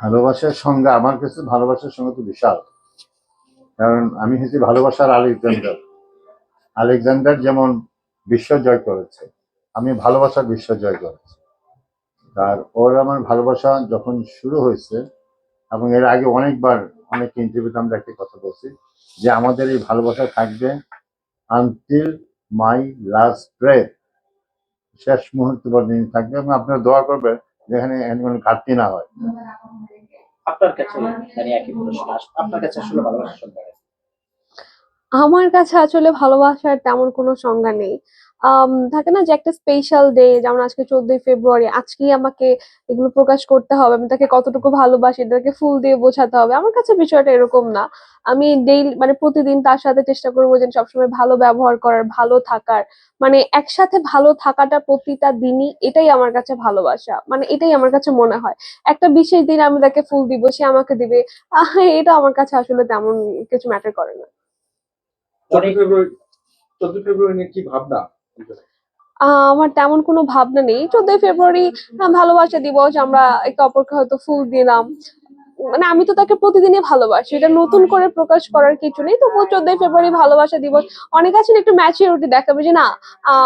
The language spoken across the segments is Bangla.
ভালোবাসার সঙ্গে, আমার কাছে ভালোবাসার সঙ্গে তো বিশাল। কারণ আমি হচ্ছে ভালোবাসার আলেকজান্ডার। আলেকজান্ডার যেমন বিশ্ব জয় করেছে, আমি ভালোবাসার বিশ্ব জয় করেছি। আর ওর আমার ভালোবাসা যখন শুরু হয়েছে, এবং এর আগে অনেকবার, অনেক ইন্টারভিউতে আমরা একটা কথা বলছি, যে আমাদের এই ভালোবাসা থাকবে আনটিল মাই লাস্ট ব্রেথ শেষ মুহূর্ত পর্যন্ত থাকবে, এবং আপনারা দোয়া করবেন যেখানে কোনো ঘাটতি না হয়। আপনার কাছে মানে একই প্রশ্ন আপনার কাছে আসলে আমার কাছে আসলে ভালোবাসার তেমন কোনো সংজ্ঞা নেই। থাকে না যে একটা স্পেশাল ডে যেমন আজকে চোদ্দই ফেব্রুয়ারি আজকেই আমাকে এগুলো প্রকাশ করতে হবে আমি তাকে কতটুকু ভালোবাসি তাকে ফুল দিয়ে বোঝাতে হবে আমার কাছে বিষয়টা এরকম না। আমি ডেইলি মানে প্রতিদিন তার সাথে চেষ্টা করব যে সবসময় ভালো ব্যবহার করার ভালো থাকার মানে একসাথে ভালো থাকাটা প্রতিটা দিনই এটাই আমার কাছে ভালোবাসা মানে এটাই আমার কাছে মনে হয়। একটা বিশেষ দিন আমি তাকে ফুল দিব সে আমাকে দিবে আহ, এটা আমার কাছে আসলে তেমন কিছু ম্যাটার করে না। ফেব্রুয়ারি ফেব্রুয়ারি কি ভাবনা? আমার তেমন কোনো ভাবনা নেই। চোদ্দই ফেব্রুয়ারি ভালোবাসা দিবস, আমরা একে অপরকে হয়তো ফুল দিলাম। মানে আমি তো তাকে প্রতিদিনই ভালোবাসি। এটা নতুন করে প্রকাশ করার কিছু নেই। তবুও চোদ্দই ফেব্রুয়ারি ভালোবাসা দিবস। অনেক আছে না একটু ম্যাচিউরিটি দেখাবে যে না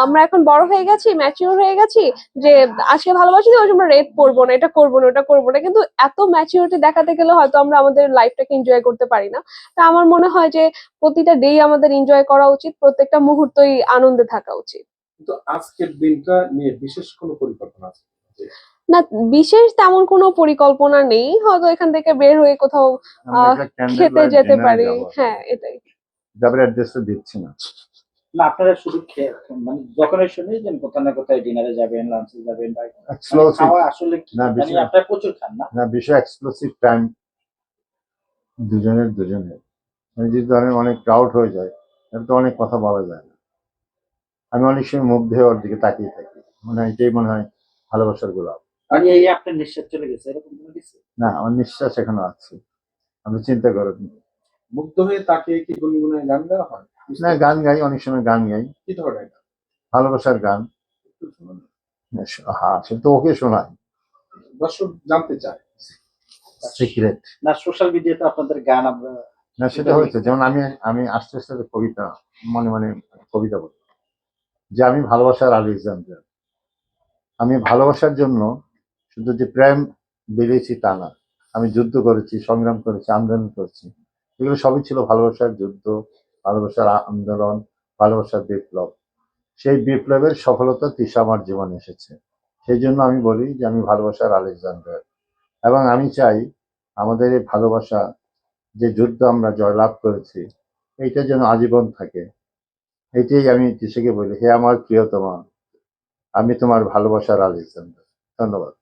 আমরা এখন বড় হয়ে গেছি ম্যাচিউর হয়ে গেছি যে আজকে ভালোবাসা দিবস আমরা রেট করব না এটা করব না ওটা করব না। কিন্তু এত ম্যাচিউরিটি দেখাতে গেলে হয়তো আমরা আমাদের লাইফটাকে এনজয় করতে পারি না। তা আমার মনে হয় যে প্রতিটা ডেই আমাদের এনজয় করা উচিত প্রত্যেকটা মুহূর্তই আনন্দে থাকা উচিত। কিন্তু আজকের দিনটা নিয়ে বিশেষ কোনো পরিকল্পনা আছে? না বিশেষ তেমন কোনো পরিকল্পনা নেই। হয়তো এখান থেকে বের হয়ে কোথাও খেতে যেতে পারি। হ্যাঁ এটাই। যাবার অ্যাড্রেসটা দিচ্ছি না। না আপনারা শুধু খেয়ে মানে যখনই শুনি যে কোথাও না কোথায় ডিনারে যাবেন লাঞ্চে যাবেন বা খাওয়া আসলে না, মানে বেশি- আপনারা প্রচুর খান না? না বিষয় এক্সক্লুসিভ টাইম দুজনের দুজনের। মানে যদি ধরেন অনেক ক্রাউড হয়ে যায় তাহলে তো অনেক কথা বলা যায় না। আমি অনেক সময় মুগ্ধ হয়ে ওর দিকে তাকিয়ে থাকি। মনে হয় এটাই মনে হয় ভালোবাসার গোলাপ। আর এই আপনার নিঃশ্বাস চলে গেছে এরকম কোনো কিছু? না আমার নিঃশ্বাস এখনও আছে। আমি চিন্তা করো মুগ্ধ হয়ে তাকে কি গুনগুনে গান গাওয়া হয়? না গান গাই অনেক সময় গান গাই। কি ধরনের গান? ভালোবাসার গান। হ্যাঁ সে তো ওকে শোনায়। দর্শক জানতে চায়। সিক্রেট না সোশ্যাল মিডিয়াতে আপনাদের গান আমরা না সেটা হয়েছে যেমন আমি আমি আস্তে আস্তে কবিতা মনে মনে কবিতা বলি। যে আমি ভালোবাসার আলেকজান্ডার। আমি ভালোবাসার জন্য শুধু যে প্রেম বেরিয়েছি তা না, আমি যুদ্ধ করেছি, সংগ্রাম করেছি আন্দোলন করেছি। এগুলো সবই ছিল ভালোবাসার যুদ্ধ, ভালোবাসার আন্দোলন, ভালোবাসার বিপ্লব। সেই বিপ্লবের সফলতা তিসা আমার জীবনে এসেছে। সেই জন্য আমি বলি যে আমি ভালোবাসার আলেকজান্ডার। এবং আমি চাই আমাদের এই ভালোবাসা, যে যুদ্ধ আমরা জয়লাভ করেছি, এইটা যেন আজীবন থাকে। এইটাই আমি তিসাকে বলি, হে আমার প্রিয়তমা, আমি তোমার ভালোবাসার আলেকজান্ডার। ধন্যবাদ।